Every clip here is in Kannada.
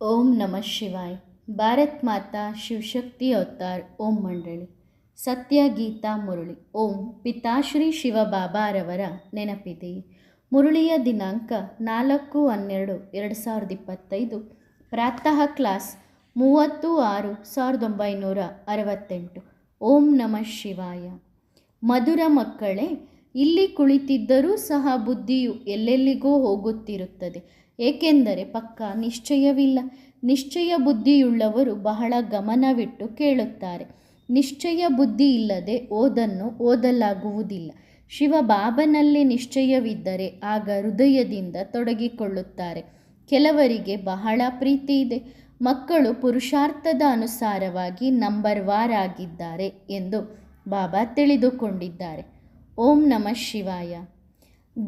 ಓಂ ನಮಃ ಶಿವಾಯ್. ಭಾರತ್ ಮಾತಾ ಶಿವಶಕ್ತಿ ಅವತಾರ್, ಓಂ ಮಂಡಳಿ. ಸತ್ಯ ಗೀತಾ ಮುರಳಿ. ಓಂ ಪಿತಾಶ್ರೀ ಶಿವಬಾಬಾರವರ ನೆನಪಿದೆ. ಮುರಳಿಯ ದಿನಾಂಕ ನಾಲ್ಕು ಹನ್ನೆರಡು ಎರಡು ಸಾವಿರದ ಇಪ್ಪತ್ತೈದು. ಪ್ರಾತಃ ಕ್ಲಾಸ್ ಮೂವತ್ತು ಆರು ಸಾವಿರದ ಒಂಬೈನೂರ ಅರವತ್ತೆಂಟು. ಓಂ ನಮಃ ಶಿವಾಯ. ಮಧುರ ಮಕ್ಕಳೇ, ಇಲ್ಲಿ ಕುಳಿತಿದ್ದರೂ ಸಹ ಬುದ್ಧಿಯು ಎಲ್ಲೆಲ್ಲಿಗೋ ಹೋಗುತ್ತಿರುತ್ತದೆ. ಏಕೆಂದರೆ ಪಕ್ಕ ನಿಶ್ಚಯವಿಲ್ಲ. ನಿಶ್ಚಯ ಬುದ್ಧಿಯುಳ್ಳವರು ಬಹಳ ಗಮನವಿಟ್ಟು ಕೇಳುತ್ತಾರೆ. ನಿಶ್ಚಯ ಬುದ್ಧಿ ಇಲ್ಲದೆ ಓದನ್ನು ಓದಲಾಗುವುದಿಲ್ಲ. ಶಿವ ಬಾಬನಲ್ಲಿ ನಿಶ್ಚಯವಿದ್ದರೆ ಆಗ ಹೃದಯದಿಂದ ತೊಡಗಿಕೊಳ್ಳುತ್ತಾರೆ. ಕೆಲವರಿಗೆ ಬಹಳ ಪ್ರೀತಿ ಇದೆ. ಮಕ್ಕಳು ಪುರುಷಾರ್ಥದ ಅನುಸಾರವಾಗಿ ನಂಬರ್ ವಾರ್ ಆಗಿದ್ದಾರೆ ಎಂದು ಬಾಬಾ ತಿಳಿದುಕೊಂಡಿದ್ದಾರೆ. ಓಂ ನಮಃ ಶಿವಾಯ.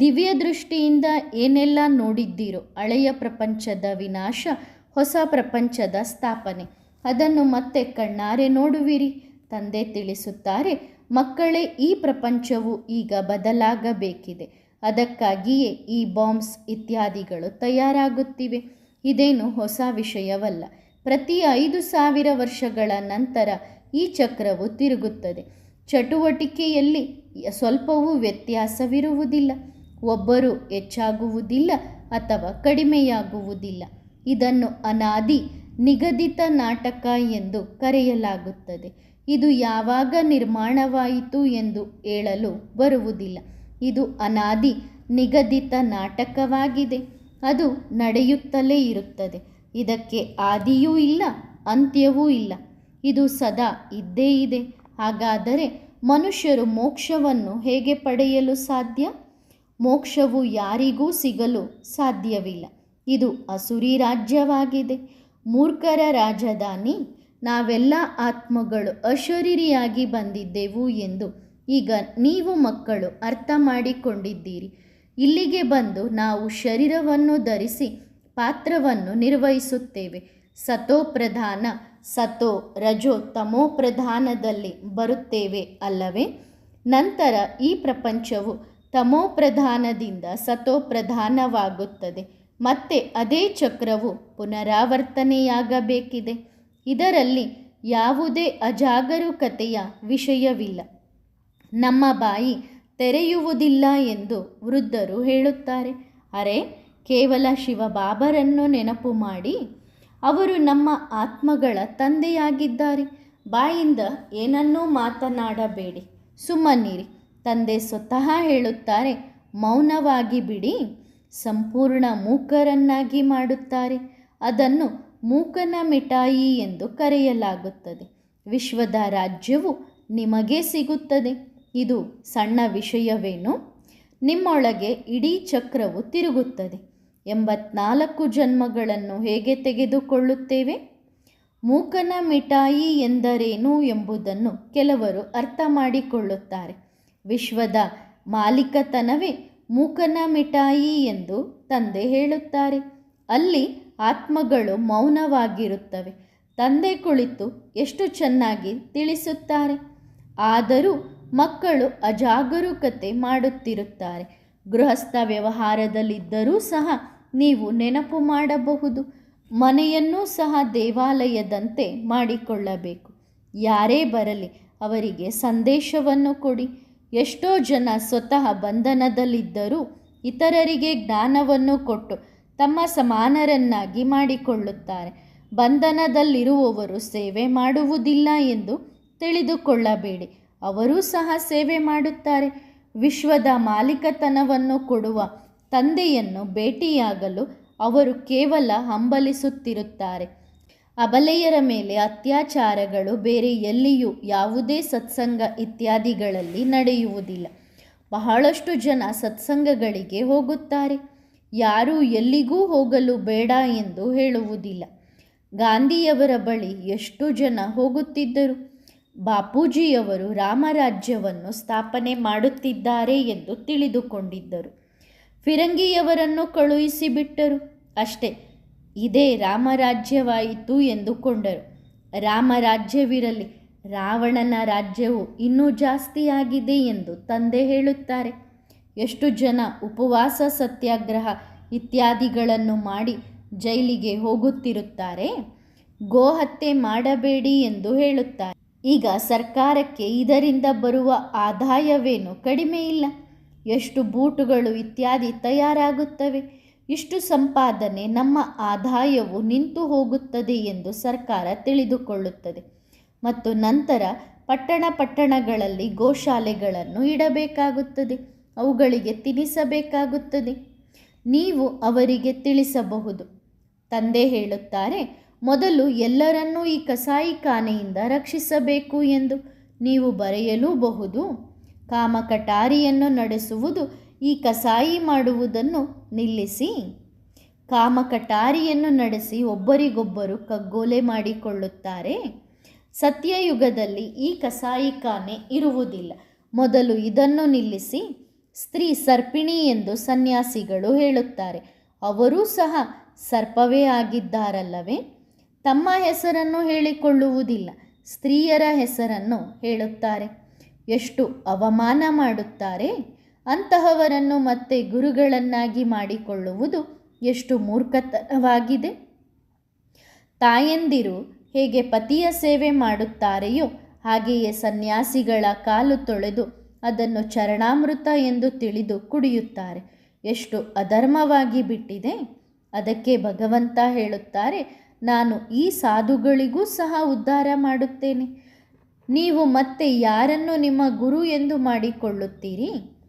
ದಿವ್ಯ ದೃಷ್ಟಿಯಿಂದ ಏನೆಲ್ಲ ನೋಡಿದ್ದೀರೋ ಹಳೆಯ ಪ್ರಪಂಚದ ವಿನಾಶ, ಹೊಸ ಪ್ರಪಂಚದ ಸ್ಥಾಪನೆ. ಅದನ್ನು ಮತ್ತೆ ಕಣ್ಣಾರೆ ನೋಡುವಿರಿ. ತಂದೆ ತಿಳಿಸುತ್ತಾರೆ, ಮಕ್ಕಳೇ, ಈ ಪ್ರಪಂಚವು ಈಗ ಬದಲಾಗಬೇಕಿದೆ. ಅದಕ್ಕಾಗಿಯೇ ಈ ಬಾಂಬ್ಸ್ ಇತ್ಯಾದಿಗಳು ತಯಾರಾಗುತ್ತಿವೆ. ಇದೇನು ಹೊಸ ವಿಷಯವಲ್ಲ. ಪ್ರತಿ ಐದು ಸಾವಿರ ವರ್ಷಗಳ ನಂತರ ಈ ಚಕ್ರವು ತಿರುಗುತ್ತದೆ. ಚಟುವಟಿಕೆಯಲ್ಲಿ ಸ್ವಲ್ಪವೂ ವ್ಯತ್ಯಾಸವಿರುವುದಿಲ್ಲ. ಒಬ್ಬರು ಹೆಚ್ಚಾಗುವುದಿಲ್ಲ ಅಥವಾ ಕಡಿಮೆಯಾಗುವುದಿಲ್ಲ. ಇದನ್ನು ಅನಾದಿ, ನಿಗದಿತ ನಾಟಕ ಎಂದು ಕರೆಯಲಾಗುತ್ತದೆ. ಇದು ಯಾವಾಗ ನಿರ್ಮಾಣವಾಯಿತು ಎಂದು ಹೇಳಲು ಬರುವುದಿಲ್ಲ. ಇದು ಅನಾದಿ, ನಿಗದಿತ ನಾಟಕವಾಗಿದೆ. ಅದು ನಡೆಯುತ್ತಲೇ ಇರುತ್ತದೆ. ಇದಕ್ಕೆ ಆದಿಯೂ ಇಲ್ಲ, ಅಂತ್ಯವೂ ಇಲ್ಲ. ಇದು ಸದಾ ಇದ್ದೇ ಇದೆ. ಹಾಗಾದರೆ ಮನುಷ್ಯರು ಮೋಕ್ಷವನ್ನು ಹೇಗೆ ಪಡೆಯಲು ಸಾಧ್ಯ? ಮೋಕ್ಷವು ಯಾರಿಗೂ ಸಿಗಲು ಸಾಧ್ಯವಿಲ್ಲ. ಇದು ಅಸುರಿ ರಾಜ್ಯವಾಗಿದೆ. ಮೂರ್ಖರ ರಾಜಧಾನಿ, ನಾವೆಲ್ಲ ಆತ್ಮಗಳು ಅಶರೀರಿಯಾಗಿ ಬಂದಿದ್ದೆವು ಎಂದು ಈಗ ನೀವು ಮಕ್ಕಳು ಅರ್ಥ ಮಾಡಿಕೊಂಡಿದ್ದೀರಿ. ಇಲ್ಲಿಗೆ ಬಂದು ನಾವು ಶರೀರವನ್ನು ಧರಿಸಿ ಪಾತ್ರವನ್ನು ನಿರ್ವಹಿಸುತ್ತೇವೆ. ಸತೋ ಪ್ರಧಾನ, ಸತೋ ರಜೋ ತಮೋ ಪ್ರಧಾನದಲ್ಲಿ ಬರುತ್ತೇವೆ ಅಲ್ಲವೇ? ನಂತರ ಈ ಪ್ರಪಂಚವು ತಮೋ ಸತೋಪ್ರಧಾನವಾಗುತ್ತದೆ. ಸತೋ ಪ್ರಧಾನವಾಗುತ್ತದೆ ಮತ್ತೆ ಅದೇ ಚಕ್ರವು ಪುನರಾವರ್ತನೆಯಾಗಬೇಕಿದೆ. ಇದರಲ್ಲಿ ಯಾವುದೇ ಅಜಾಗರೂಕತೆಯ ವಿಷಯವಿಲ್ಲ. ನಮ್ಮ ಬಾಯಿ ತೆರೆಯುವುದಿಲ್ಲ ಎಂದು ವೃದ್ಧರು ಹೇಳುತ್ತಾರೆ. ಅರೆ, ಕೇವಲ ಶಿವಬಾಬರನ್ನು ನೆನಪು ಮಾಡಿ. ಅವರು ನಮ್ಮ ಆತ್ಮಗಳ ತಂದೆಯಾಗಿದ್ದಾರೆ. ಬಾಯಿಂದ ಏನನ್ನೂ ಮಾತನಾಡಬೇಡಿ. ಸುಮ್ಮನಿರಿ. ತಂದೆ ಸ್ವತಃ ಹೇಳುತ್ತಾರೆ, ಮೌನವಾಗಿ ಬಿಡಿ, ಸಂಪೂರ್ಣ ಮೂಕರನ್ನಾಗಿ ಮಾಡುತ್ತಾರೆ. ಅದನ್ನು ಮೂಕನ ಮಿಠಾಯಿ ಎಂದು ಕರೆಯಲಾಗುತ್ತದೆ. ವಿಶ್ವದ ರಾಜ್ಯವು ನಿಮಗೆ ಸಿಗುತ್ತದೆ. ಇದು ಸಣ್ಣ ವಿಷಯವೇನು? ನಿಮ್ಮೊಳಗೆ ಇಡೀ ಚಕ್ರವು ತಿರುಗುತ್ತದೆ. ಎಂಬತ್ನಾಲ್ಕು ಜನ್ಮಗಳನ್ನು ಹೇಗೆ ತೆಗೆದುಕೊಳ್ಳುತ್ತೇವೆ? ಮೂಕನ ಮಿಠಾಯಿ ಎಂದರೇನು ಎಂಬುದನ್ನು ಕೆಲವರು ಅರ್ಥ ಮಾಡಿಕೊಳ್ಳುತ್ತಾರೆ. ವಿಶ್ವದ ಮಾಲೀಕತನವೇ ಮೂಕನ ಮಿಠಾಯಿ ಎಂದು ತಂದೆ ಹೇಳುತ್ತಾರೆ. ಅಲ್ಲಿ ಆತ್ಮಗಳು ಮೌನವಾಗಿರುತ್ತವೆ. ತಂದೆ ಕುಳಿತು ಎಷ್ಟು ಚೆನ್ನಾಗಿ ತಿಳಿಸುತ್ತಾರೆ. ಆದರೂ ಮಕ್ಕಳು ಅಜಾಗರೂಕತೆ ಮಾಡುತ್ತಿರುತ್ತಾರೆ. ಗೃಹಸ್ಥ ವ್ಯವಹಾರದಲ್ಲಿದ್ದರೂ ಸಹ ನೀವು ನೆನಪು ಮಾಡಬಹುದು. ಮನೆಯನ್ನೂ ಸಹ ದೇವಾಲಯದಂತೆ ಮಾಡಿಕೊಳ್ಳಬೇಕು. ಯಾರೇ ಬರಲಿ ಅವರಿಗೆ ಸಂದೇಶವನ್ನು ಕೊಡಿ. ಎಷ್ಟೋ ಜನ ಸ್ವತಃ ಬಂಧನದಲ್ಲಿದ್ದರೂ ಇತರರಿಗೆ ಜ್ಞಾನವನ್ನು ಕೊಟ್ಟು ತಮ್ಮ ಸಮಾನರನ್ನಾಗಿ ಮಾಡಿಕೊಳ್ಳುತ್ತಾರೆ. ಬಂಧನದಲ್ಲಿರುವವರು ಸೇವೆ ಮಾಡುವುದಿಲ್ಲ ಎಂದು ತಿಳಿದುಕೊಳ್ಳಬೇಡಿ. ಅವರೂ ಸಹ ಸೇವೆ ಮಾಡುತ್ತಾರೆ. ವಿಶ್ವದ ಮಾಲೀಕತನವನ್ನು ಕೊಡುವ ತಂದೆಯನ್ನು ಭೇಟಿಯಾಗಲು ಅವರು ಕೇವಲ ಹಂಬಲಿಸುತ್ತಿರುತ್ತಾರೆ. ಅಬಲೆಯರ ಮೇಲೆ ಅತ್ಯಾಚಾರಗಳು ಬೇರೆ ಎಲ್ಲಿಯೂ ಯಾವುದೇ ಸತ್ಸಂಗ ಇತ್ಯಾದಿಗಳಲ್ಲಿ ನಡೆಯುವುದಿಲ್ಲ. ಬಹಳಷ್ಟು ಜನ ಸತ್ಸಂಗಗಳಿಗೆ ಹೋಗುತ್ತಾರೆ. ಯಾರೂ ಎಲ್ಲಿಗೂ ಹೋಗಲು ಬೇಡ ಎಂದು ಹೇಳುವುದಿಲ್ಲ. ಗಾಂಧಿಯವರ ಬಳಿ ಎಷ್ಟು ಜನ ಹೋಗುತ್ತಿದ್ದರು? ಬಾಪೂಜಿಯವರು ರಾಮರಾಜ್ಯವನ್ನು ಸ್ಥಾಪನೆ ಮಾಡುತ್ತಿದ್ದಾರೆ ಎಂದು ತಿಳಿದುಕೊಂಡಿದ್ದರು. ಫಿರಂಗಿಯವರನ್ನು ಕಳುಹಿಸಿಬಿಟ್ಟರು. ಅಷ್ಟೇ ಇದೇ ರಾಮರಾಜ್ಯವಾಯಿತು ಎಂದುಕೊಂಡರು. ರಾಮರಾಜ್ಯವಿರಲಿ, ರಾವಣನ ರಾಜ್ಯವು ಇನ್ನೂ ಜಾಸ್ತಿಯಾಗಿದೆ ಎಂದು ತಂದೆ ಹೇಳುತ್ತಾರೆ. ಎಷ್ಟು ಜನ ಉಪವಾಸ, ಸತ್ಯಾಗ್ರಹ ಇತ್ಯಾದಿಗಳನ್ನು ಮಾಡಿ ಜೈಲಿಗೆ ಹೋಗುತ್ತಿರುತ್ತಾರೆ? ಗೋಹತ್ಯೆ ಮಾಡಬೇಡಿ ಎಂದು ಹೇಳುತ್ತಾರೆ. ಈಗ ಸರ್ಕಾರಕ್ಕೆ ಇದರಿಂದ ಬರುವ ಆದಾಯವೇನು ಕಡಿಮೆ ಇಲ್ಲ. ಎಷ್ಟು ಬೂಟುಗಳು ಇತ್ಯಾದಿ ತಯಾರಾಗುತ್ತವೆ? ಇಷ್ಟು ಸಂಪಾದನೆ ನಮ್ಮ ಆದಾಯವು ನಿಂತು ಹೋಗುತ್ತದೆ ಎಂದು ಸರ್ಕಾರ ತಿಳಿದುಕೊಳ್ಳುತ್ತದೆ. ಮತ್ತು ನಂತರ ಪಟ್ಟಣ ಪಟ್ಟಣಗಳಲ್ಲಿ ಗೋಶಾಲೆಗಳನ್ನು ಇಡಬೇಕಾಗುತ್ತದೆ. ಅವುಗಳಿಗೆ ತಿನಿಸಬೇಕಾಗುತ್ತದೆ. ನೀವು ಅವರಿಗೆ ತಿಳಿಸಬಹುದು. ತಂದೆ ಹೇಳುತ್ತಾರೆ, ಮೊದಲು ಎಲ್ಲರನ್ನೂ ಈ ಕಸಾಯಿಖಾನೆಯಿಂದ ರಕ್ಷಿಸಬೇಕು ಎಂದು. ನೀವು ಬರೆಯಲೂಬಹುದು. ಕಾಮಕಟಾರಿಯನ್ನು ನಡೆಸುವುದು ಈ ಕಸಾಯಿ ಮಾಡುವುದನ್ನು ನಿಲ್ಲಿಸಿ. ಕಾಮಕಟಾರಿಯನ್ನು ನಡೆಸಿ ಒಬ್ಬರಿಗೊಬ್ಬರು ಕಗ್ಗೋಲೆ ಮಾಡಿಕೊಳ್ಳುತ್ತಾರೆ. ಸತ್ಯಯುಗದಲ್ಲಿ ಈ ಕಸಾಯಿಖಾನೆ ಇರುವುದಿಲ್ಲ. ಮೊದಲು ಇದನ್ನು ನಿಲ್ಲಿಸಿ, ಸ್ತ್ರೀ ಸರ್ಪಿಣಿ ಎಂದು ಸನ್ಯಾಸಿಗಳು ಹೇಳುತ್ತಾರೆ. ಅವರೂ ಸಹ ಸರ್ಪವೇ ಆಗಿದ್ದಾರಲ್ಲವೇ? ತಮ್ಮ ಹೆಸರನ್ನು ಹೇಳಿಕೊಳ್ಳುವುದಿಲ್ಲ, ಸ್ತ್ರೀಯರ ಹೆಸರನ್ನು ಹೇಳುತ್ತಾರೆ. ಎಷ್ಟು ಅವಮಾನ ಮಾಡುತ್ತಾರೆ? ಅಂತಹವರನ್ನು ಮತ್ತೆ ಗುರುಗಳನ್ನಾಗಿ ಮಾಡಿಕೊಳ್ಳುವುದು ಎಷ್ಟು ಮೂರ್ಖತನವಾಗಿದೆ. ತಾಯಂದಿರು ಹೇಗೆ ಪತಿಯ ಸೇವೆ ಮಾಡುತ್ತಾರೆಯೋ ಹಾಗೆಯೇ ಸನ್ಯಾಸಿಗಳ ಕಾಲು ತೊಳೆದು ಅದನ್ನು ಚರಣಾಮೃತ ಎಂದು ತಿಳಿದು ಕುಡಿಯುತ್ತಾರೆ. ಎಷ್ಟು ಅಧರ್ಮವಾಗಿ ಬಿಟ್ಟಿದೆ. ಅದಕ್ಕೆ ಭಗವಂತ ಹೇಳುತ್ತಾರೆ, ನಾನು ಈ ಸಾಧುಗಳಿಗೂ ಸಹ ಉದ್ಧಾರ ಮಾಡುತ್ತೇನೆ. ನೀವು ಮತ್ತೆ ಯಾರನ್ನು ನಿಮ್ಮ ಗುರು ಎಂದು ಮಾಡಿಕೊಳ್ಳುತ್ತೀರಿ?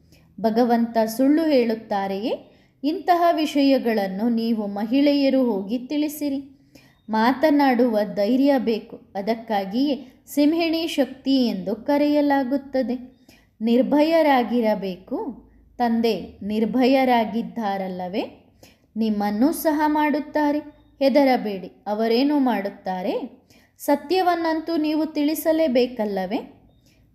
ಭಗವಂತ ಸುಳ್ಳು ಹೇಳುತ್ತಾರೆಯೇ? ಇಂತಹ ವಿಷಯಗಳನ್ನು ನೀವು ಮಹಿಳೆಯರು ಹೋಗಿ ತಿಳಿಸಿರಿ. ಮಾತನಾಡುವ ಧೈರ್ಯ ಬೇಕು. ಅದಕ್ಕಾಗಿಯೇ ಸಿಂಹಿಣಿ ಶಕ್ತಿ ಎಂದು ಕರೆಯಲಾಗುತ್ತದೆ. ನಿರ್ಭಯರಾಗಿರಬೇಕು. ತಂದೆ, ನಿರ್ಭಯರಾಗಿದ್ದಾರಲ್ಲವೇ? ನಿಮ್ಮನ್ನು ಸಹ ಮಾಡುತ್ತಾರೆ. ಹೆದರಬೇಡಿ. ಅವರೇನು ಮಾಡುತ್ತಾರೆ? ಸತ್ಯವನ್ನಂತೂ ನೀವು ತಿಳಿಸಲೇಬೇಕಲ್ಲವೇ?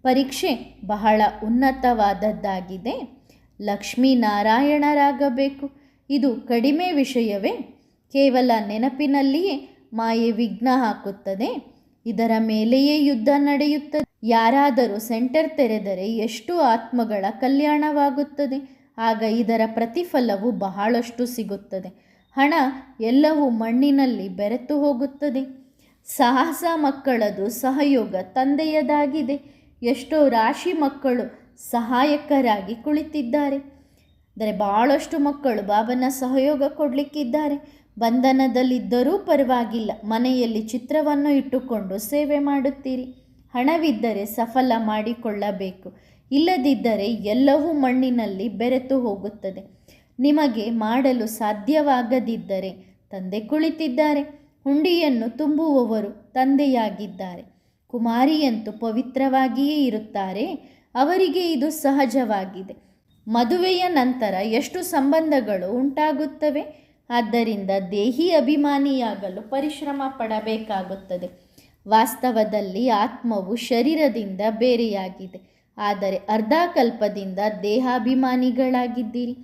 ಪರೀಕ್ಷೆ ಬಹಳ ಉನ್ನತವಾದದ್ದಾಗಿದೆ. ಲಕ್ಷ್ಮೀನಾರಾಯಣರಾಗಬೇಕು. ಇದು ಕಡಿಮೆ ವಿಷಯವೇ. ಕೇವಲ ನೆನಪಿನಲ್ಲಿಯೇ ಮಾಯೆ ವಿಘ್ನ ಹಾಕುತ್ತದೆ. ಇದರ ಮೇಲೆಯೇ ಯುದ್ಧ ನಡೆಯುತ್ತದೆ. ಯಾರಾದರೂ ಸೆಂಟರ್ ತೆರೆದರೆ ಎಷ್ಟು ಆತ್ಮಗಳ ಕಲ್ಯಾಣವಾಗುತ್ತದೆ. ಆಗ ಇದರ ಪ್ರತಿಫಲವು ಬಹಳಷ್ಟು ಸಿಗುತ್ತದೆ. ಹಣ ಎಲ್ಲವೂ ಮಣ್ಣಿನಲ್ಲಿ ಬೆರೆತು ಹೋಗುತ್ತದೆ. ಸಾಹಸ ಮಕ್ಕಳದು ಸಹಯೋಗ ತಂದೆಯದಾಗಿದೆ. ಎಷ್ಟೋ ರಾಶಿ ಮಕ್ಕಳು ಸಹಾಯಕರಾಗಿ ಕುಳಿತಿದ್ದಾರೆ. ಅಂದರೆ ಭಾಳಷ್ಟು ಮಕ್ಕಳು ಬಾಬನ ಸಹಯೋಗ ಕೊಡಲಿಕ್ಕಿದ್ದಾರೆ. ಬಂಧನದಲ್ಲಿದ್ದರೂ ಪರವಾಗಿಲ್ಲ. ಮನೆಯಲ್ಲಿ ಚಿತ್ರವನ್ನು ಇಟ್ಟುಕೊಂಡು ಸೇವೆ ಮಾಡುತ್ತೀರಿ. ಹಣವಿದ್ದರೆ ಸಫಲ ಮಾಡಿಕೊಳ್ಳಬೇಕು. ಇಲ್ಲದಿದ್ದರೆ ಎಲ್ಲವೂ ಮಣ್ಣಿನಲ್ಲಿ ಬೆರೆತು ಹೋಗುತ್ತದೆ. ನಿಮಗೆ ಮಾಡಲು ಸಾಧ್ಯವಾಗದಿದ್ದರೆ ತಂದೆ ಕುಳಿತಿದ್ದಾರೆ. ಹುಂಡಿಯನ್ನು ತುಂಬುವವರು ತಂದೆಯಾಗಿದ್ದಾರೆ. ಕುಮಾರಿಯಂತೂ ಪವಿತ್ರವಾಗಿಯೇ ಇರುತ್ತಾರೆ. ಅವರಿಗೆ ಇದು ಸಹಜವಾಗಿದೆ. ಮದುವೆಯ ನಂತರ ಎಷ್ಟು ಸಂಬಂಧಗಳು ಉಂಟಾಗುತ್ತವೆ? ಆದ್ದರಿಂದ ದೇಹಿ ಅಭಿಮಾನಿಯಾಗಲು ಪರಿಶ್ರಮ ಪಡಬೇಕಾಗುತ್ತದೆ. ವಾಸ್ತವದಲ್ಲಿ ಆತ್ಮವು ಶರೀರದಿಂದ ಬೇರೆಯಾಗಿದೆ. ಆದರೆ ಅರ್ಧಕಲ್ಪದಿಂದ ದೇಹಾಭಿಮಾನಿಗಳಾಗಿದ್ದೀರಿ.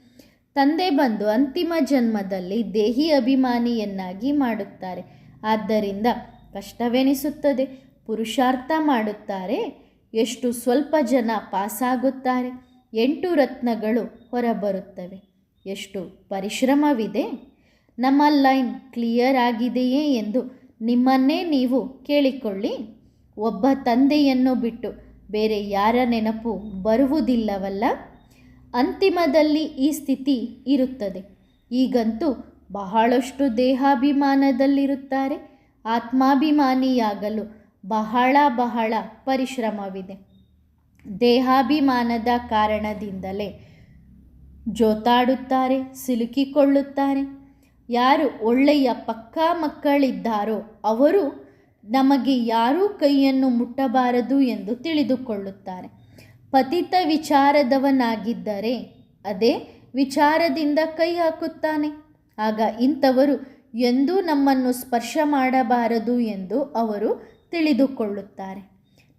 ತಂದೆ ಬಂದು ಅಂತಿಮ ಜನ್ಮದಲ್ಲಿ ದೇಹಿ ಅಭಿಮಾನಿಯನ್ನಾಗಿ ಮಾಡುತ್ತಾರೆ. ಆದ್ದರಿಂದ ಕಷ್ಟವೆನಿಸುತ್ತದೆ. ಪುರುಷಾರ್ಥ ಮಾಡುತ್ತಾರೆ. ಎಷ್ಟು ಸ್ವಲ್ಪ ಜನ ಪಾಸಾಗುತ್ತಾರೆ, ಎಂಟು ರತ್ನಗಳು ಹೊರಬರುತ್ತವೆ. ಎಷ್ಟು ಪರಿಶ್ರಮವಿದೆ. ನಮ್ಮ ಲೈನ್ ಕ್ಲಿಯರ್ ಆಗಿದೆಯೇ ಎಂದು ನಿಮ್ಮನ್ನೇ ನೀವು ಕೇಳಿಕೊಳ್ಳಿ. ಒಬ್ಬ ತಂದೆಯನ್ನು ಬಿಟ್ಟು ಬೇರೆ ಯಾರ ನೆನಪು ಬರುವುದಿಲ್ಲವಲ್ಲ? ಅಂತಿಮದಲ್ಲಿ ಈ ಸ್ಥಿತಿ ಇರುತ್ತದೆ. ಈಗಂತೂ ಬಹಳಷ್ಟು ದೇಹಾಭಿಮಾನದಲ್ಲಿರುತ್ತಾರೆ. ಆತ್ಮಾಭಿಮಾನಿಯಾಗಲು ಬಹಳ ಬಹಳ ಪರಿಶ್ರಮವಿದೆ. ದೇಹಾಭಿಮಾನದ ಕಾರಣದಿಂದಲೇ ಜೋತಾಡುತ್ತಾರೆ, ಸಿಲುಕಿಕೊಳ್ಳುತ್ತಾರೆ. ಯಾರು ಒಳ್ಳೆಯ ಪಕ್ಕಾ ಮಕ್ಕಳಿದ್ದಾರೋ ಅವರು ನಮಗೆ ಯಾರೂ ಕೈಯನ್ನು ಮುಟ್ಟಬಾರದು ಎಂದು ತಿಳಿದುಕೊಳ್ಳುತ್ತಾರೆ. ಪತಿತ ವಿಚಾರದವನಾಗಿದ್ದರೆ ಅದೇ ವಿಚಾರದಿಂದ ಕೈ ಹಾಕುತ್ತಾನೆ. ಆಗ ಇಂಥವರು ಎಂದೂ ನಮ್ಮನ್ನು ಸ್ಪರ್ಶ ಮಾಡಬಾರದು ಎಂದು ಅವರು ತಿಳಿದುಕೊಳ್ಳುತ್ತಾರೆ.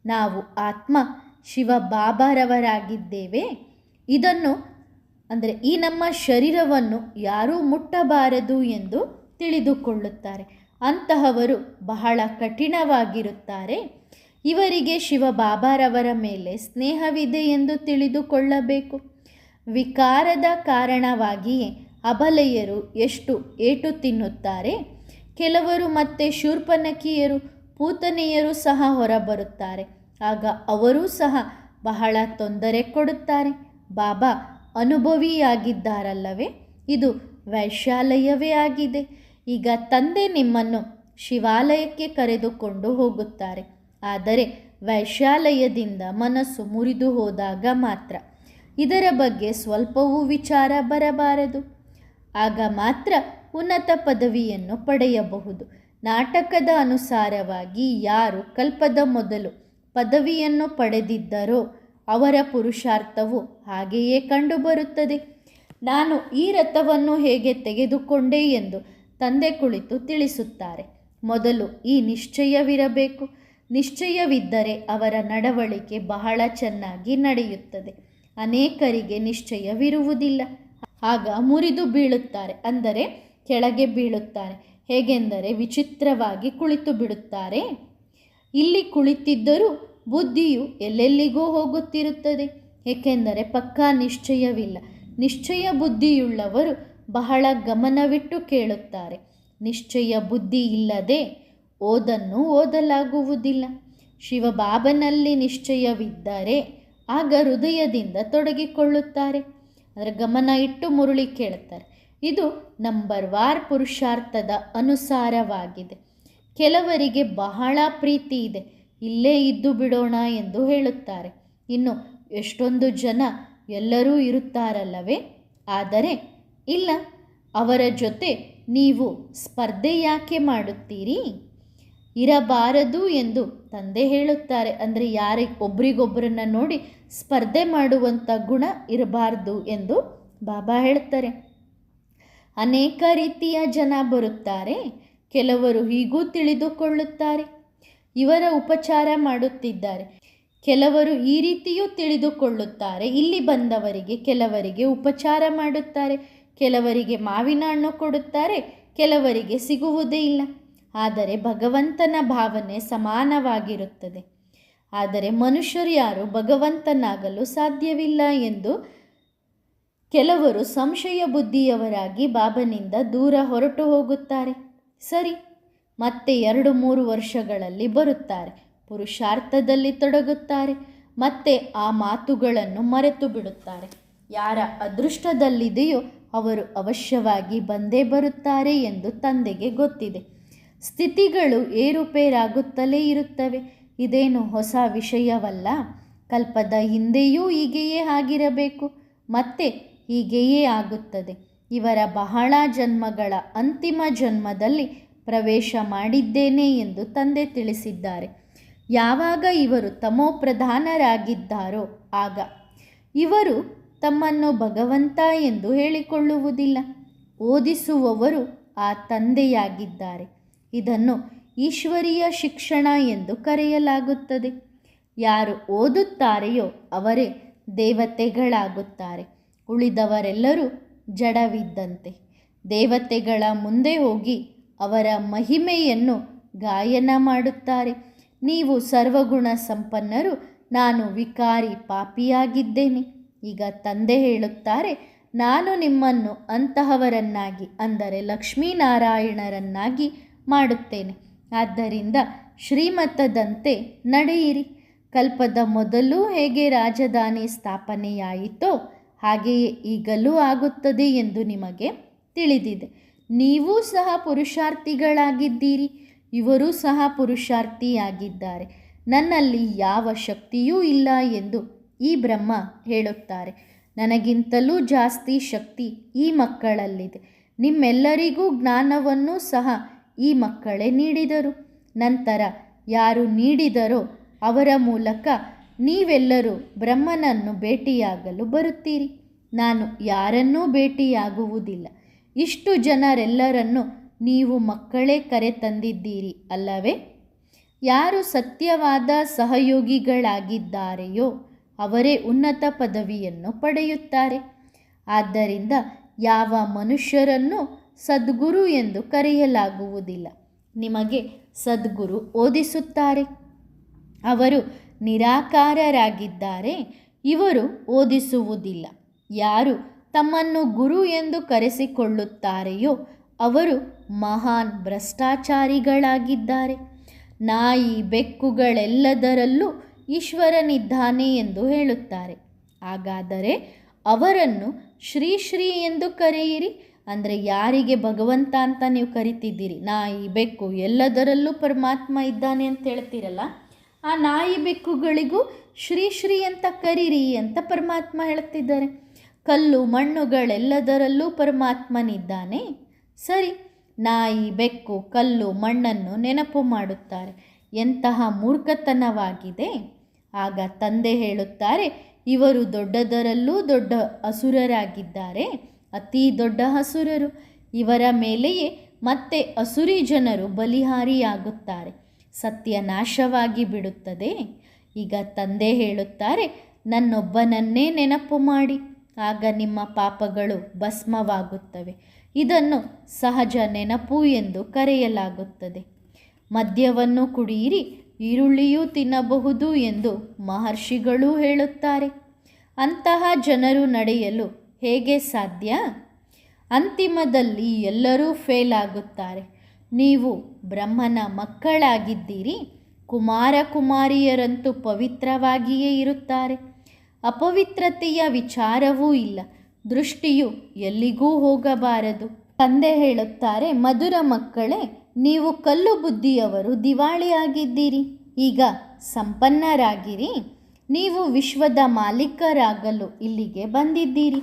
ನಾವು ಆತ್ಮ ಶಿವ ಬಾಬಾರವರಾಗಿದ್ದೇವೆ ಇದನ್ನು, ಅಂದರೆ ಈ ನಮ್ಮ ಶರೀರವನ್ನು ಯಾರೂ ಮುಟ್ಟಬಾರದು ಎಂದು ತಿಳಿದುಕೊಳ್ಳುತ್ತಾರೆ. ಅಂತಹವರು ಬಹಳ ಕಠಿಣವಾಗಿರುತ್ತಾರೆ. ಇವರಿಗೆ ಶಿವ ಬಾಬಾರವರ ಮೇಲೆ ಸ್ನೇಹವಿದೆ ಎಂದು ತಿಳಿದುಕೊಳ್ಳಬೇಕು. ವಿಕಾರದ ಕಾರಣವಾಗಿಯೇ ಅಬಲೆಯರು ಎಷ್ಟು ಏಟು ತಿನ್ನುತ್ತಾರೆ. ಕೆಲವರು ಮತ್ತೆ ಶೂರ್ಪನಖಿಯರು ಪೂತನೆಯರು ಸಹ ಹೊರಬರುತ್ತಾರೆ. ಆಗ ಅವರೂ ಸಹ ಬಹಳ ತೊಂದರೆ ಕೊಡುತ್ತಾರೆ. ಬಾಬಾ ಅನುಭವಿಯಾಗಿದ್ದಾರಲ್ಲವೇ? ಇದು ವೈಶಾಲಯವೇ ಆಗಿದೆ. ಈಗ ತಂದೆ ನಿಮ್ಮನ್ನು ಶಿವಾಲಯಕ್ಕೆ ಕರೆದುಕೊಂಡು ಹೋಗುತ್ತಾರೆ. ಆದರೆ ವೈಶಾಲಯದಿಂದ ಮನಸ್ಸು ಮುರಿದು ಹೋದಾಗ ಮಾತ್ರ. ಇದರ ಬಗ್ಗೆ ಸ್ವಲ್ಪವೂ ವಿಚಾರ ಬರಬಾರದು. ಆಗ ಮಾತ್ರ ಉನ್ನತ ಪದವಿಯನ್ನು ಪಡೆಯಬಹುದು. ನಾಟಕದ ಅನುಸಾರವಾಗಿ ಯಾರು ಕಲ್ಪದ ಮೊದಲು ಪದವಿಯನ್ನು ಪಡೆದಿದ್ದರೋ ಅವರ ಪುರುಷಾರ್ಥವು ಹಾಗೆಯೇ ಕಂಡುಬರುತ್ತದೆ. ನಾನು ಈ ರಥವನ್ನು ಹೇಗೆ ತೆಗೆದುಕೊಂಡೆ ಎಂದು ತಂದೆ ಕುಳಿತು ತಿಳಿಸುತ್ತಾರೆ. ಮೊದಲು ಈ ನಿಶ್ಚಯವಿರಬೇಕು. ನಿಶ್ಚಯವಿದ್ದರೆ ಅವರ ನಡವಳಿಕೆ ಬಹಳ ಚೆನ್ನಾಗಿ ನಡೆಯುತ್ತದೆ. ಅನೇಕರಿಗೆ ನಿಶ್ಚಯವಿರುವುದಿಲ್ಲ. ಆಗ ಮುರಿದು ಬೀಳುತ್ತಾರೆ. ಅಂದರೆ ಕೆಳಗೆ ಬೀಳುತ್ತಾರೆ. ಹೇಗೆಂದರೆ ವಿಚಿತ್ರವಾಗಿ ಕುಳಿತು ಬಿಡುತ್ತಾರೆ. ಇಲ್ಲಿ ಕುಳಿತಿದ್ದರೂ ಬುದ್ಧಿಯು ಎಲ್ಲೆಲ್ಲಿಗೋ ಹೋಗುತ್ತಿರುತ್ತದೆ. ಏಕೆಂದರೆ ಪಕ್ಕಾ ನಿಶ್ಚಯವಿಲ್ಲ. ನಿಶ್ಚಯ ಬುದ್ಧಿಯುಳ್ಳವರು ಬಹಳ ಗಮನವಿಟ್ಟು ಕೇಳುತ್ತಾರೆ. ನಿಶ್ಚಯ ಬುದ್ಧಿ ಇಲ್ಲದೆ ಓದನ್ನು ಓದಲಾಗುವುದಿಲ್ಲ. ಶಿವಬಾಬನಲ್ಲಿ ನಿಶ್ಚಯವಿದ್ದರೆ ಆಗ ಹೃದಯದಿಂದ ತೊಡಗಿಕೊಳ್ಳುತ್ತಾರೆ. ಅದರ ಗಮನ ಇಟ್ಟು ಮುರುಳಿ ಕೇಳುತ್ತಾರೆ. ಇದು ನಂಬರ್ ವಾರ್ ಪುರುಷಾರ್ಥದ ಅನುಸಾರವಾಗಿದೆ. ಕೆಲವರಿಗೆ ಬಹಳ ಪ್ರೀತಿ ಇದೆ. ಇಲ್ಲೇ ಇದ್ದು ಬಿಡೋಣ ಎಂದು ಹೇಳುತ್ತಾರೆ. ಇನ್ನು ಎಷ್ಟೊಂದು ಜನ ಎಲ್ಲರೂ ಇರುತ್ತಾರಲ್ಲವೇ? ಆದರೆ ಇಲ್ಲ, ಅವರ ಜೊತೆ ನೀವು ಸ್ಪರ್ಧೆ ಯಾಕೆ ಮಾಡುತ್ತೀರಿ? ಇರಬಾರದು ಎಂದು ತಂದೆ ಹೇಳುತ್ತಾರೆ. ಅಂದರೆ ಯಾರಿಗೆ ಒಬ್ರಿಗೊಬ್ಬರನ್ನ ನೋಡಿ ಸ್ಪರ್ಧೆ ಮಾಡುವಂಥ ಗುಣ ಇರಬಾರ್ದು ಎಂದು ಬಾಬಾ ಹೇಳ್ತಾರೆ. ಅನೇಕ ರೀತಿಯ ಜನ ಬರುತ್ತಾರೆ. ಕೆಲವರು ಹೀಗೂ ತಿಳಿದುಕೊಳ್ಳುತ್ತಾರೆ. ಇವರ ಉಪಚಾರ ಮಾಡುತ್ತಿದ್ದಾರೆ. ಕೆಲವರು ಈ ರೀತಿಯೂ ತಿಳಿದುಕೊಳ್ಳುತ್ತಾರೆ. ಇಲ್ಲಿ ಬಂದವರಿಗೆ, ಕೆಲವರಿಗೆ ಉಪಚಾರ ಮಾಡುತ್ತಾರೆ. ಕೆಲವರಿಗೆ ಮಾವಿನ ಹಣ್ಣು ಕೊಡುತ್ತಾರೆ. ಕೆಲವರಿಗೆ ಸಿಗುವುದೇ ಇಲ್ಲ. ಆದರೆ ಭಗವಂತನ ಭಾವನೆ ಸಮಾನವಾಗಿರುತ್ತದೆ. ಆದರೆ ಮನುಷ್ಯರು ಯಾರು ಭಗವಂತನಾಗಲು ಸಾಧ್ಯವಿಲ್ಲ ಎಂದು ಕೆಲವರು ಸಂಶಯ ಬುದ್ಧಿಯವರಾಗಿ ಬಾಬನಿಂದ ದೂರ ಹೊರಟು ಹೋಗುತ್ತಾರೆ. ಸರಿ, ಮತ್ತೆ ಎರಡು ಮೂರು ವರ್ಷಗಳಲ್ಲಿ ಬರುತ್ತಾರೆ, ಪುರುಷಾರ್ಥದಲ್ಲಿ ತೊಡಗುತ್ತಾರೆ, ಮತ್ತೆ ಆ ಮಾತುಗಳನ್ನು ಮರೆತು ಬಿಡುತ್ತಾರೆ. ಯಾರ ಅದೃಷ್ಟದಲ್ಲಿದೆಯೋ ಅವರು ಅವಶ್ಯವಾಗಿ ಬಂದೇ ಬರುತ್ತಾರೆ ಎಂದು ತಂದೆಗೆ ಗೊತ್ತಿದೆ. ಸ್ಥಿತಿಗಳು ಏರುಪೇರಾಗುತ್ತಲೇ ಇರುತ್ತವೆ. ಇದೇನು ಹೊಸ ವಿಷಯವಲ್ಲ. ಕಲ್ಪದ ಹಿಂದೆಯೂ ಹೀಗೆಯೇ ಆಗಿರಬೇಕು. ಮತ್ತೆ ಹೀಗೆಯೇ ಆಗುತ್ತದೆ. ಇವರ ಬಹಳ ಜನ್ಮಗಳ ಅಂತಿಮ ಜನ್ಮದಲ್ಲಿ ಪ್ರವೇಶ ಮಾಡಿದ್ದೇನೆ ಎಂದು ತಂದೆ ತಿಳಿಸಿದ್ದಾರೆ. ಯಾವಾಗ ಇವರು ತಮೋಪ್ರಧಾನರಾಗಿದ್ದಾರೋ ಆಗ ಇವರು ತಮ್ಮನ್ನು ಭಗವಂತ ಎಂದು ಹೇಳಿಕೊಳ್ಳುವುದಿಲ್ಲ. ಓದಿಸುವವರು ಆ ತಂದೆಯಾಗಿದ್ದಾರೆ. ಇದನ್ನು ಈಶ್ವರೀಯ ಶಿಕ್ಷಣ ಎಂದು ಕರೆಯಲಾಗುತ್ತದೆ. ಯಾರು ಓದುತ್ತಾರೆಯೋ ಅವರೇ ದೇವತೆಗಳಾಗುತ್ತಾರೆ. ಉಳಿದವರೆಲ್ಲರೂ ಜಡವಿದ್ದಂತೆ. ದೇವತೆಗಳ ಮುಂದೆ ಹೋಗಿ ಅವರ ಮಹಿಮೆಯನ್ನು ಗಾಯನ ಮಾಡುತ್ತಾರೆ. ನೀವು ಸರ್ವಗುಣ ಸಂಪನ್ನರು, ನಾನು ವಿಕಾರಿ ಪಾಪಿಯಾಗಿದ್ದೇನೆ. ಈಗ ತಂದೆ ಹೇಳುತ್ತಾರೆ, ನಾನು ನಿಮ್ಮನ್ನು ಅಂತಹವರನ್ನಾಗಿ, ಅಂದರೆ ಲಕ್ಷ್ಮೀನಾರಾಯಣರನ್ನಾಗಿ ಮಾಡುತ್ತೇನೆ. ಆದ್ದರಿಂದ ಶ್ರೀಮತದಂತೆ ನಡೆಯಿರಿ. ಕಲ್ಪದ ಮೊದಲು ಹೇಗೆ ರಾಜಧಾನಿ ಸ್ಥಾಪನೆಯಾಯಿತೋ ಹಾಗೆಯೇ ಈಗಲೂ ಆಗುತ್ತದೆ ಎಂದು ನಿಮಗೆ ತಿಳಿದಿದೆ. ನೀವೂ ಸಹ ಪುರುಷಾರ್ಥಿಗಳಾಗಿದ್ದೀರಿ. ಇವರೂ ಸಹ ಪುರುಷಾರ್ಥಿಯಾಗಿದ್ದಾರೆ. ನನ್ನಲ್ಲಿ ಯಾವ ಶಕ್ತಿಯೂ ಇಲ್ಲ ಎಂದು ಈ ಬ್ರಹ್ಮ ಹೇಳುತ್ತಾರೆ. ನನಗಿಂತಲೂ ಜಾಸ್ತಿ ಶಕ್ತಿ ಈ ಮಕ್ಕಳಲ್ಲಿದೆ. ನಿಮ್ಮೆಲ್ಲರಿಗೂ ಜ್ಞಾನವನ್ನು ಸಹ ಈ ಮಕ್ಕಳೇ ನೀಡಿದರು. ನಂತರ ಯಾರು ನೀಡಿದರೋ ಅವರ ಮೂಲಕ ನೀವೆಲ್ಲರೂ ಬ್ರಹ್ಮನನ್ನು ಭೇಟಿಯಾಗಲು ಬರುತ್ತೀರಿ. ನಾನು ಯಾರನ್ನೂ ಭೇಟಿಯಾಗುವುದಿಲ್ಲ. ಇಷ್ಟು ಜನರೆಲ್ಲರನ್ನು ನೀವು ಮಕ್ಕಳೇ ಕರೆ ತಂದಿದ್ದೀರಿ ಅಲ್ಲವೇ? ಯಾರು ಸತ್ಯವಾದ ಸಹಯೋಗಿಗಳಾಗಿದ್ದಾರೆಯೋ ಅವರೇ ಉನ್ನತ ಪದವಿಯನ್ನು ಪಡೆಯುತ್ತಾರೆ. ಆದ್ದರಿಂದ ಯಾವ ಮನುಷ್ಯರನ್ನು ಸದ್ಗುರು ಎಂದು ಕರೆಯಲಾಗುವುದಿಲ್ಲ. ನಿಮಗೆ ಸದ್ಗುರು ಓದಿಸುತ್ತಾರೆ. ಅವರು ನಿರಾಕಾರರಾಗಿದ್ದಾರೆ. ಇವರು ಓದಿಸುವುದಿಲ್ಲ. ಯಾರು ತಮ್ಮನ್ನು ಗುರು ಎಂದು ಕರೆಸಿಕೊಳ್ಳುತ್ತಾರೆಯೋ ಅವರು ಮಹಾನ್ ಭ್ರಷ್ಟಾಚಾರಿಗಳಾಗಿದ್ದಾರೆ. ನಾಯಿ ಬೆಕ್ಕುಗಳೆಲ್ಲದರಲ್ಲೂ ಈಶ್ವರನಿದ್ದಾನೆ ಎಂದು ಹೇಳುತ್ತಾರೆ. ಹಾಗಾದರೆ ಅವರನ್ನು ಶ್ರೀ ಶ್ರೀ ಎಂದು ಕರೆಯಿರಿ. ಅಂದರೆ ಯಾರಿಗೆ ಭಗವಂತ ಅಂತ ನೀವು ಕರಿತಿದ್ದೀರಿ? ನಾಯಿ ಬೆಕ್ಕು ಎಲ್ಲದರಲ್ಲೂ ಪರಮಾತ್ಮ ಇದ್ದಾನೆ ಅಂತ ಹೇಳ್ತೀರಲ್ಲ? ಆ ನಾಯಿ ಬೆಕ್ಕುಗಳಿಗೂ ಶ್ರೀ ಶ್ರೀ ಅಂತ ಕರೀರಿ ಅಂತ ಪರಮಾತ್ಮ ಹೇಳ್ತಿದ್ದಾರೆ ಕಲ್ಲು ಮಣ್ಣುಗಳೆಲ್ಲದರಲ್ಲೂ ಪರಮಾತ್ಮನಿದ್ದಾನೆ. ಸರಿ, ನಾಯಿ ಬೆಕ್ಕು ಕಲ್ಲು ಮಣ್ಣನ್ನು ನೆನಪು ಮಾಡುತ್ತಾರೆ. ಎಂತಹ ಮೂರ್ಖತನವಾಗಿದೆ. ಆಗ ತಂದೆ ಹೇಳುತ್ತಾರೆ, ಇವರು ದೊಡ್ಡದರಲ್ಲೂ ದೊಡ್ಡ ಅಸುರರಾಗಿದ್ದಾರೆ. ಅತಿ ದೊಡ್ಡ ಹಸುರರು ಇವರ ಮೇಲೆಯೇ ಮತ್ತೆ ಅಸುರಿ ಜನರು ಬಲಿಹಾರಿಯಾಗುತ್ತಾರೆ. ಸತ್ಯ ನಾಶವಾಗಿ ಬಿಡುತ್ತದೆ. ಈಗ ತಂದೆ ಹೇಳುತ್ತಾರೆ, ನನ್ನೊಬ್ಬನನ್ನೇ ನೆನಪು ಮಾಡಿ. ಆಗ ನಿಮ್ಮ ಪಾಪಗಳು ಭಸ್ಮವಾಗುತ್ತವೆ. ಇದನ್ನು ಸಹಜ ನೆನಪು ಎಂದು ಕರೆಯಲಾಗುತ್ತದೆ. ಮದ್ಯವನ್ನು ಕುಡಿಯಿರಿ, ಈರುಳ್ಳಿಯೂ ತಿನ್ನಬಹುದು ಎಂದು ಮಹರ್ಷಿಗಳೂ ಹೇಳುತ್ತಾರೆ. ಅಂತಹ ಜನರು ನಡೆಯಲು ಹೇಗೆ ಸಾಧ್ಯ? ಅಂತಿಮದಲ್ಲಿ ಎಲ್ಲರೂ ಫೇಲ್ ಆಗುತ್ತಾರೆ ನೀವು ಬ್ರಹ್ಮನ ಮಕ್ಕಳಾಗಿದ್ದೀರಿ, ಕುಮಾರ ಕುಮಾರಿಯರಂತೂ ಪವಿತ್ರವಾಗಿಯೇ ಇರುತ್ತಾರೆ. ಅಪವಿತ್ರತೆಯ ವಿಚಾರವೂ ಇಲ್ಲ, ದೃಷ್ಟಿಯು ಎಲ್ಲಿಗೂ ಹೋಗಬಾರದು. ತಂದೆ ಹೇಳುತ್ತಾರೆ, ಮಧುರ ಮಕ್ಕಳೇ, ನೀವು ಕಲ್ಲು ಬುದ್ಧಿಯವರು ದಿವಾಳಿಯಾಗಿದ್ದೀರಿ. ಈಗ ಸಂಪನ್ನರಾಗಿರಿ, ನೀವು ವಿಶ್ವದ ಮಾಲೀಕರಾಗಲು ಇಲ್ಲಿಗೆ ಬಂದಿದ್ದೀರಿ.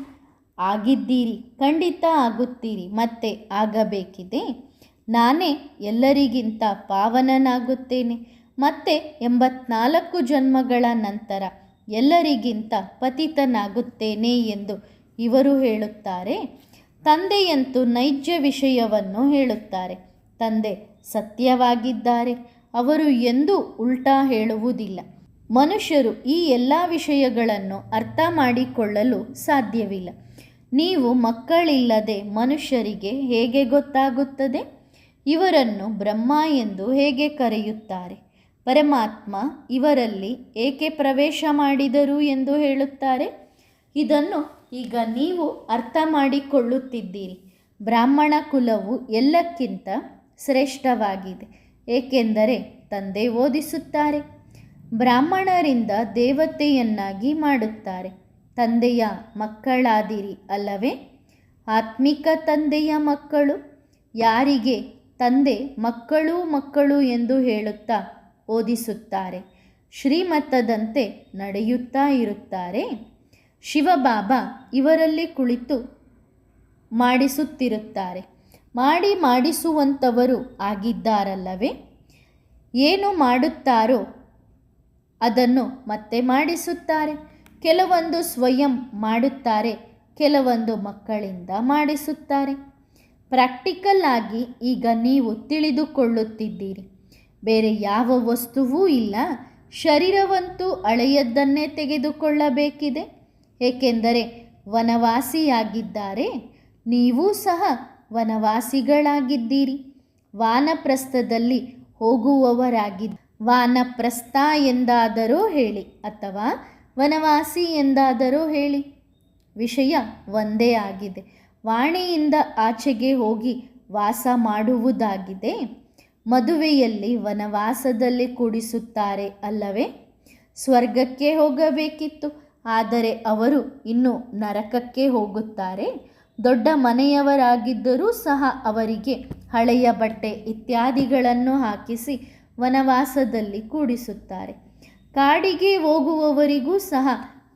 ಆಗಿದ್ದೀರಿ, ಖಂಡಿತ ಆಗುತ್ತೀರಿ, ಮತ್ತೆ ಆಗಬೇಕಿದೆ. ನಾನೇ ಎಲ್ಲರಿಗಿಂತ ಪಾವನನಾಗುತ್ತೇನೆ. ಮತ್ತೆ ಎಂಬತ್ನಾಲ್ಕು ಜನ್ಮಗಳ ನಂತರ ಎಲ್ಲರಿಗಿಂತ ಪತಿತನಾಗುತ್ತೇನೆ ಎಂದು ಇವರು ಹೇಳುತ್ತಾರೆ. ತಂದೆಯಂತೂ ನೈಜ ವಿಷಯವನ್ನು ಹೇಳುತ್ತಾರೆ. ತಂದೆ ಸತ್ಯವಾಗಿದ್ದಾರೆ. ಅವರು ಎಂದೂ ಉಲ್ಟಾ ಹೇಳುವುದಿಲ್ಲ. ಮನುಷ್ಯರು ಈ ಎಲ್ಲ ವಿಷಯಗಳನ್ನು ಅರ್ಥ ಮಾಡಿಕೊಳ್ಳಲು ಸಾಧ್ಯವಿಲ್ಲ. ನೀವು ಮಕ್ಕಳಿಲ್ಲದೆ ಮನುಷ್ಯರಿಗೆ ಹೇಗೆ ಗೊತ್ತಾಗುತ್ತದೆ? ಇವರನ್ನು ಬ್ರಹ್ಮ ಎಂದು ಹೇಗೆ ಕರೆಯುತ್ತಾರೆ? ಪರಮಾತ್ಮ ಇವರಲ್ಲಿ ಏಕೆ ಪ್ರವೇಶ ಮಾಡಿದರು ಎಂದು ಹೇಳುತ್ತಾರೆ? ಇದನ್ನು ಈಗ ನೀವು ಅರ್ಥ ಮಾಡಿಕೊಳ್ಳುತ್ತಿದ್ದೀರಿ. ಬ್ರಾಹ್ಮಣ ಕುಲವು ಎಲ್ಲಕ್ಕಿಂತ ಶ್ರೇಷ್ಠವಾಗಿದೆ, ಏಕೆಂದರೆ ತಂದೆ ಓದಿಸುತ್ತಾರೆ. ಬ್ರಾಹ್ಮಣರಿಂದ ದೇವತೆಯನ್ನಾಗಿ ಮಾಡುತ್ತಾರೆ. ತಂದೆಯ ಮಕ್ಕಳಾದಿರಿ ಅಲ್ಲವೇ? ಆತ್ಮಿಕ ತಂದೆಯ ಮಕ್ಕಳು ಯಾರಿಗೆ ತಂದೆ ಮಕ್ಕಳು ಮಕ್ಕಳು ಎಂದು ಹೇಳುತ್ತಾ ಓದಿಸುತ್ತಾರೆ. ಶ್ರೀಮತ್ತದಂತೆ ನಡೆಯುತ್ತಾ ಇರುತ್ತಾರೆ. ಶಿವಬಾಬಾ ಇವರಲ್ಲಿ ಕುಳಿತು ಮಾಡಿಸುತ್ತಿರುತ್ತಾರೆ. ಮಾಡಿ ಮಾಡಿಸುವಂಥವರು ಆಗಿದ್ದಾರಲ್ಲವೇ? ಏನು ಮಾಡುತ್ತಾರೋ ಅದನ್ನು ಮತ್ತೆ ಮಾಡಿಸುತ್ತಾರೆ. ಕೆಲವೊಂದು ಸ್ವಯಂ ಮಾಡುತ್ತಾರೆ, ಕೆಲವೊಂದು ಮಕ್ಕಳಿಂದ ಮಾಡಿಸುತ್ತಾರೆ. ಪ್ರಾಕ್ಟಿಕಲ್ ಆಗಿ ಈಗ ನೀವು ತಿಳಿದುಕೊಳ್ಳುತ್ತಿದ್ದೀರಿ. ಬೇರೆ ಯಾವ ವಸ್ತುವೂ ಇಲ್ಲ. ಶರೀರವಂತೂ ಹಳೆಯದ್ದನ್ನೇ ತೆಗೆದುಕೊಳ್ಳಬೇಕಿದೆ. ಏಕೆಂದರೆ ವನವಾಸಿಯಾಗಿದ್ದಾರೆ. ನೀವೂ ಸಹ ವನವಾಸಿಗಳಾಗಿದ್ದೀರಿ. ವಾನಪ್ರಸ್ಥದಲ್ಲಿ ಹೋಗುವವರಾಗಿದ್ದ ವಾನಪ್ರಸ್ಥ ಎಂದಾದರೂ ಹೇಳಿ ಅಥವಾ ವನವಾಸಿ ಎಂದಾದರೂ ಹೇಳಿ. ವಿಷಯ ಒಂದೇ ಆಗಿದೆ. ವಾಣಿಯಿಂದ ಆಚೆಗೆ ಹೋಗಿ ವಾಸ ಮಾಡುವುದಾಗಿದೆ. ಮದುವೆಯಲ್ಲಿ ವನವಾಸದಲ್ಲಿ ಕೂಡಿಸುತ್ತಾರೆ ಅಲ್ಲವೇ? ಸ್ವರ್ಗಕ್ಕೆ ಹೋಗಬೇಕಿತ್ತು. ಆದರೆ ಅವರು ಇನ್ನು ನರಕಕ್ಕೆ ಹೋಗುತ್ತಾರೆ. ದೊಡ್ಡ ಮನೆಯವರಾಗಿದ್ದರೂ ಸಹ ಅವರಿಗೆ ಹಳೆಯ ಬಟ್ಟೆ ಇತ್ಯಾದಿಗಳನ್ನು ಹಾಕಿಸಿ ವನವಾಸದಲ್ಲಿ ಕೂಡಿಸುತ್ತಾರೆ. ಕಾಡಿಗೆ ಹೋಗುವವರಿಗೂ ಸಹ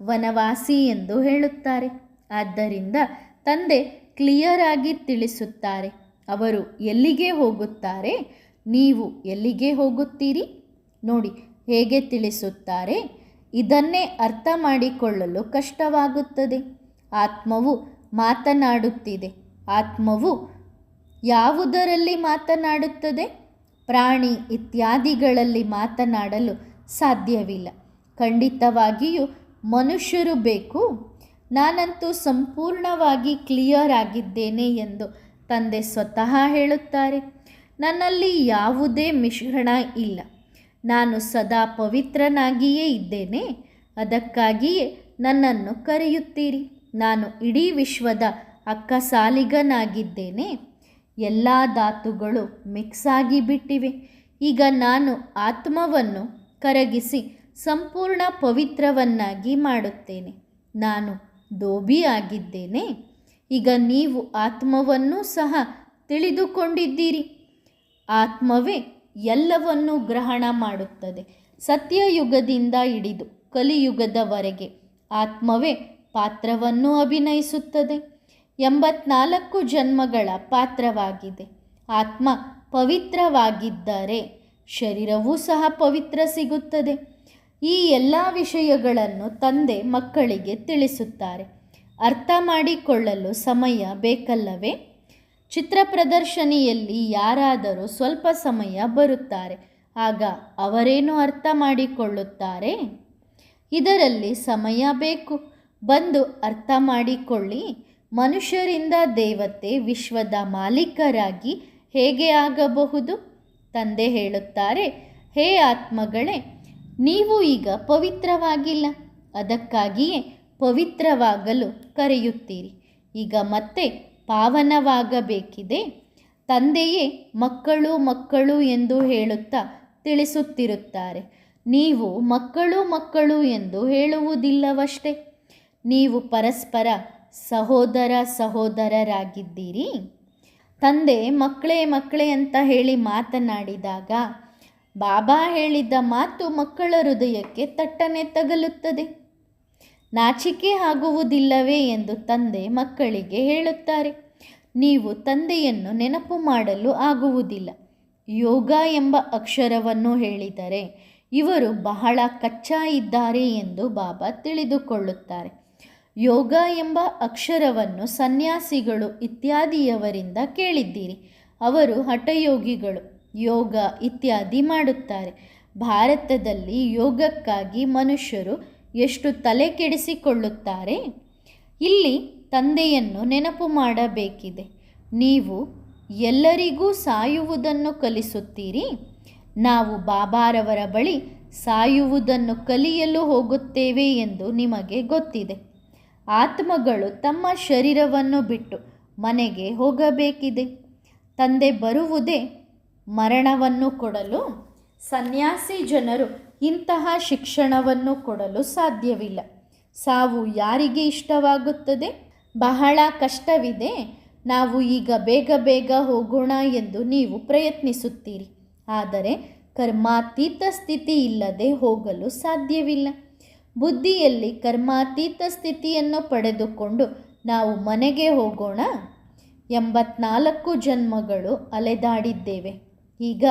ವನವಾಸಿ ಎಂದು ಹೇಳುತ್ತಾರೆ. ಆದ್ದರಿಂದ ತಂದೆ ಕ್ಲಿಯರ್ ಆಗಿ ತಿಳಿಸುತ್ತಾರೆ. ಅವರು ಎಲ್ಲಿಗೆ ಹೋಗುತ್ತಾರೆ? ನೀವು ಎಲ್ಲಿಗೆ ಹೋಗುತ್ತೀರಿ? ನೋಡಿ, ಹೇಗೆ ತಿಳಿಸುತ್ತಾರೆ? ಇದನ್ನೇ ಅರ್ಥ ಮಾಡಿಕೊಳ್ಳಲು ಕಷ್ಟವಾಗುತ್ತದೆ. ಆತ್ಮವು ಮಾತನಾಡುತ್ತಿದೆ. ಆತ್ಮವು ಯಾವುದರಲ್ಲಿ ಮಾತನಾಡುತ್ತದೆ? ಪ್ರಾಣಿ ಇತ್ಯಾದಿಗಳಲ್ಲಿ ಮಾತನಾಡಲು ಸಾಧ್ಯವಿಲ್ಲ. ಖಂಡಿತವಾಗಿಯೂ ಮನುಷ್ಯರು ಬೇಕು. ನಾನಂತೂ ಸಂಪೂರ್ಣವಾಗಿ ಕ್ಲಿಯರ್ ಆಗಿದ್ದೇನೆ ಎಂದು ತಂದೆ ಸ್ವತಃ ಹೇಳುತ್ತಾರೆ. ನನ್ನಲ್ಲಿ ಯಾವುದೇ ಮಿಶ್ರಣ ಇಲ್ಲ. ನಾನು ಸದಾ ಪವಿತ್ರನಾಗಿಯೇ ಇದ್ದೇನೆ. ಅದಕ್ಕಾಗಿಯೇ ನನ್ನನ್ನು ಕರೆಯುತ್ತೀರಿ. ನಾನು ಇಡೀ ವಿಶ್ವದ ಅಕ್ಕಸಾಲಿಗನಾಗಿದ್ದೇನೆ. ಎಲ್ಲ ಧಾತುಗಳು ಮಿಕ್ಸ್ ಆಗಿ ಬಿಟ್ಟಿವೆ ಈಗ ನಾನು ಆತ್ಮವನ್ನು ಕರಗಿಸಿ ಸಂಪೂರ್ಣ ಪವಿತ್ರವನ್ನಾಗಿ ಮಾಡುತ್ತೇನೆ. ನಾನು ದೋಬಿ ಆಗಿದ್ದೇನೆ. ಈಗ ನೀವು ಆತ್ಮವನ್ನು ಸಹ ತಿಳಿದುಕೊಂಡಿದ್ದೀರಿ. ಆತ್ಮವೇ ಎಲ್ಲವನ್ನೂ ಗ್ರಹಣ ಮಾಡುತ್ತದೆ. ಸತ್ಯಯುಗದಿಂದ ಹಿಡಿದು ಕಲಿಯುಗದವರೆಗೆ ಆತ್ಮವೇ ಪಾತ್ರವನ್ನು ಅಭಿನಯಿಸುತ್ತದೆ. ಎಂಬತ್ನಾಲ್ಕು ಜನ್ಮಗಳ ಪಾತ್ರವಾಗಿದೆ. ಆತ್ಮ ಪವಿತ್ರವಾಗಿದ್ದರೆ ಶರೀರವೂ ಸಹ ಪವಿತ್ರ ಸಿಗುತ್ತದೆ. ಈ ಎಲ್ಲ ವಿಷಯಗಳನ್ನು ತಂದೆ ಮಕ್ಕಳಿಗೆ ತಿಳಿಸುತ್ತಾರೆ. ಅರ್ಥ ಮಾಡಿಕೊಳ್ಳಲು ಸಮಯ ಬೇಕಲ್ಲವೇ? ಚಿತ್ರ ಪ್ರದರ್ಶನಿಯಲ್ಲಿ ಯಾರಾದರೂ ಸ್ವಲ್ಪ ಸಮಯ ಬರುತ್ತಾರೆ, ಆಗ ಅವರೇನು ಅರ್ಥ ಮಾಡಿಕೊಳ್ಳುತ್ತಾರೆ? ಇದರಲ್ಲಿ ಸಮಯ ಬೇಕು. ಬಂದು ಅರ್ಥ ಮಾಡಿಕೊಳ್ಳಿ. ಮನುಷ್ಯರಿಂದ ದೇವತೆ ವಿಶ್ವದ ಮಾಲೀಕರಾಗಿ ಹೇಗೆ ಆಗಬಹುದು? ತಂದೆ ಹೇಳುತ್ತಾರೆ, ಹೇ ಆತ್ಮಗಳೇ ನೀವು ಈಗ ಪವಿತ್ರವಾಗಿಲ್ಲ. ಅದಕ್ಕಾಗಿಯೇ ಪವಿತ್ರವಾಗಲು ಕರೆಯುತ್ತೀರಿ. ಈಗ ಮತ್ತೆ ಪಾವನವಾಗಬೇಕಿದೆ. ತಂದೆಯೇ ಮಕ್ಕಳು ಮಕ್ಕಳು ಎಂದು ಹೇಳುತ್ತಾ ತಿಳಿಸುತ್ತಿರುತ್ತಾರೆ. ನೀವು ಮಕ್ಕಳು ಮಕ್ಕಳು ಎಂದು ಹೇಳುವುದಿಲ್ಲವಷ್ಟೇ. ನೀವು ಪರಸ್ಪರ ಸಹೋದರ ಸಹೋದರರಾಗಿದ್ದೀರಿ. ತಂದೆ ಮಕ್ಕಳೇ ಮಕ್ಕಳೇ ಅಂತ ಹೇಳಿ ಮಾತನಾಡಿದಾಗ ಬಾಬಾ ಹೇಳಿದ್ದ ಮಾತು ಮಕ್ಕಳ ಹೃದಯಕ್ಕೆ ತಟ್ಟನೆ ತಗಲುತ್ತದೆ. ನಾಚಿಕೆ ಆಗುವುದಿಲ್ಲವೇ ಎಂದು ತಂದೆ ಮಕ್ಕಳಿಗೆ ಹೇಳುತ್ತಾರೆ. ನೀವು ತಂದೆಯನ್ನು ನೆನಪು ಮಾಡಲು ಆಗುವುದಿಲ್ಲ. ಯೋಗ ಎಂಬ ಅಕ್ಷರವನ್ನು ಹೇಳಿದರೆ ಇವರು ಬಹಳ ಕಚ್ಚಾ ಇದ್ದಾರೆ ಎಂದು ಬಾಬಾ ತಿಳಿದುಕೊಳ್ಳುತ್ತಾರೆ. ಯೋಗ ಎಂಬ ಅಕ್ಷರವನ್ನು ಸನ್ಯಾಸಿಗಳು ಇತ್ಯಾದಿಯವರಿಂದ ಕೇಳಿದ್ದೀರಿ. ಅವರು ಹಠಯೋಗಿಗಳು. ಯೋಗ ಇತ್ಯಾದಿ ಮಾಡುತ್ತಾರೆ. ಭಾರತದಲ್ಲಿ ಯೋಗಕ್ಕಾಗಿ ಮನುಷ್ಯರು ಎಷ್ಟು ತಲೆ ಕೆಡಿಸಿಕೊಳ್ಳುತ್ತಾರೆ? ಇಲ್ಲಿ ತಂದೆಯನ್ನು ನೆನಪು ಮಾಡಬೇಕಿದೆ. ನೀವು ಎಲ್ಲರಿಗೂ ಸಾಯುವುದನ್ನು ಕಲಿಸುತ್ತೀರಿ. ನಾವು ಬಾಬಾರವರ ಬಳಿ ಸಾಯುವುದನ್ನು ಕಲಿಯಲು ಹೋಗುತ್ತೇವೆ ಎಂದು ನಿಮಗೆ ಗೊತ್ತಿದೆ. ಆತ್ಮಗಳು ತಮ್ಮ ಶರೀರವನ್ನು ಬಿಟ್ಟು ಮನೆಗೆ ಹೋಗಬೇಕಿದೆ. ತಂದೆ ಬರುವುದೇ ಮರಣವನ್ನು ಕೊಡಲು ಸನ್ಯಾಸಿ ಜನರು ಇಂತಹ ಶಿಕ್ಷಣವನ್ನು ಕೊಡಲು ಸಾಧ್ಯವಿಲ್ಲ. ಸಾವು ಯಾರಿಗೆ ಇಷ್ಟವಾಗುತ್ತದೆ? ಬಹಳ ಕಷ್ಟವಿದೆ. ನಾವು ಈಗ ಬೇಗ ಬೇಗ ಹೋಗೋಣ ಎಂದು ನೀವು ಪ್ರಯತ್ನಿಸುತ್ತೀರಿ. ಆದರೆ ಕರ್ಮಾತೀತ ಸ್ಥಿತಿ ಇಲ್ಲದೆ ಹೋಗಲು ಸಾಧ್ಯವಿಲ್ಲ. ಬುದ್ಧಿಯಲ್ಲಿ ಕರ್ಮಾತೀತ ಸ್ಥಿತಿಯನ್ನು ಪಡೆದುಕೊಂಡು ನಾವು ಮನೆಗೆ ಹೋಗೋಣ. ಎಂಬತ್ನಾಲ್ಕು ಜನ್ಮಗಳು ಅಲೆದಾಡಿದ್ದೇವೆ. ಈಗ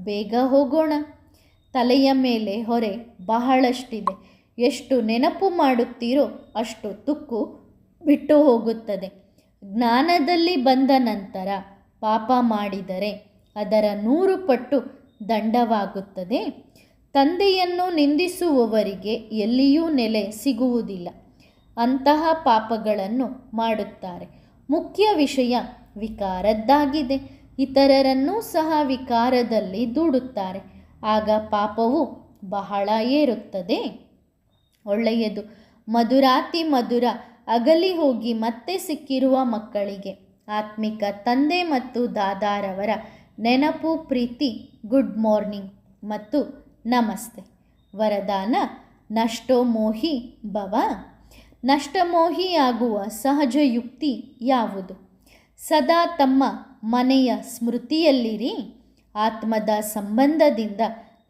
ಬೇಗ ಹೋಗೋಣ. ತಲೆಯ ಮೇಲೆ ಹೊರೆ ಬಹಳಷ್ಟಿದೆ. ಎಷ್ಟು ನೆನಪು ಮಾಡುತ್ತೀರೋ ಅಷ್ಟು ತುಕ್ಕು ಬಿಟ್ಟು ಹೋಗುತ್ತದೆ. ಜ್ಞಾನದಲ್ಲಿ ಬಂದ ನಂತರ ಪಾಪ ಮಾಡಿದರೆ ಅದರ ನೂರು ಪಟ್ಟು ದಂಡವಾಗುತ್ತದೆ. ತಂದೆಯನ್ನು ನಿಂದಿಸುವವರಿಗೆ ಎಲ್ಲಿಯೂ ನೆಲೆ ಸಿಗುವುದಿಲ್ಲ. ಅಂತಹ ಪಾಪಗಳನ್ನು ಮಾಡುತ್ತಾರೆ. ಮುಖ್ಯ ವಿಷಯ ವಿಕಾರದ್ದಾಗಿದೆ. ಇತರರನ್ನೂ ಸಹ ವಿಕಾರದಲ್ಲಿ ದೂಡುತ್ತಾರೆ. ಆಗ ಪಾಪವು ಬಹಳ ಏರುತ್ತದೆ. ಒಳ್ಳೆಯದು. ಮಧುರಾತಿ ಮಧುರ, ಅಗಲಿ ಹೋಗಿ ಮತ್ತೆ ಸಿಕ್ಕಿರುವ ಮಕ್ಕಳಿಗೆ. ಆತ್ಮಿಕ ತಂದೆ ಮತ್ತು ದಾದಾರವರ ನೆನಪು, ಪ್ರೀತಿ, ಗುಡ್ ಮಾರ್ನಿಂಗ್ ಮತ್ತು ನಮಸ್ತೆ. ವರದಾನ ನಷ್ಟೋಮೋಹಿ ಭವ. ನಷ್ಟಮೋಹಿಯಾಗುವ ಸಹಜ ಯುಕ್ತಿ ಯಾವುದು? ಸದಾ ತಮ್ಮ ಮನೆಯ ಸ್ಮೃತಿಯಲ್ಲಿರಿ. ಆತ್ಮದ ಸಂಬಂಧದಿಂದ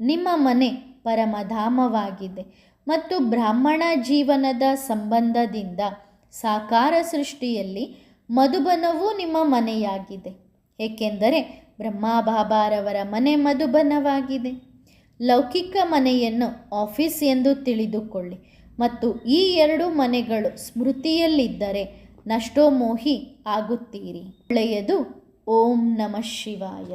ನಿಮ್ಮ ಮನೆ ಪರಮಧಾಮವಾಗಿದೆ ಮತ್ತು ಬ್ರಾಹ್ಮಣ ಜೀವನದ ಸಂಬಂಧದಿಂದ ಸಾಕಾರ ಸೃಷ್ಟಿಯಲ್ಲಿ ಮಧುಬನವೂ ನಿಮ್ಮ ಮನೆಯಾಗಿದೆ. ಏಕೆಂದರೆ ಬ್ರಹ್ಮಬಾಬಾರವರ ಮನೆ ಮಧುಬನವಾಗಿದೆ. ಲೌಕಿಕ ಮನೆಯನ್ನು ಆಫೀಸ್ ಎಂದು ತಿಳಿದುಕೊಳ್ಳಿ ಮತ್ತು ಈ ಎರಡು ಮನೆಗಳು ಸ್ಮೃತಿಯಲ್ಲಿದ್ದರೆ ನಷ್ಟೋಮೋಹಿ ಆಗುತ್ತೀರಿ. ಒಳ್ಳೆಯದು ಓಂ ನಮಃ ಶಿವಾಯ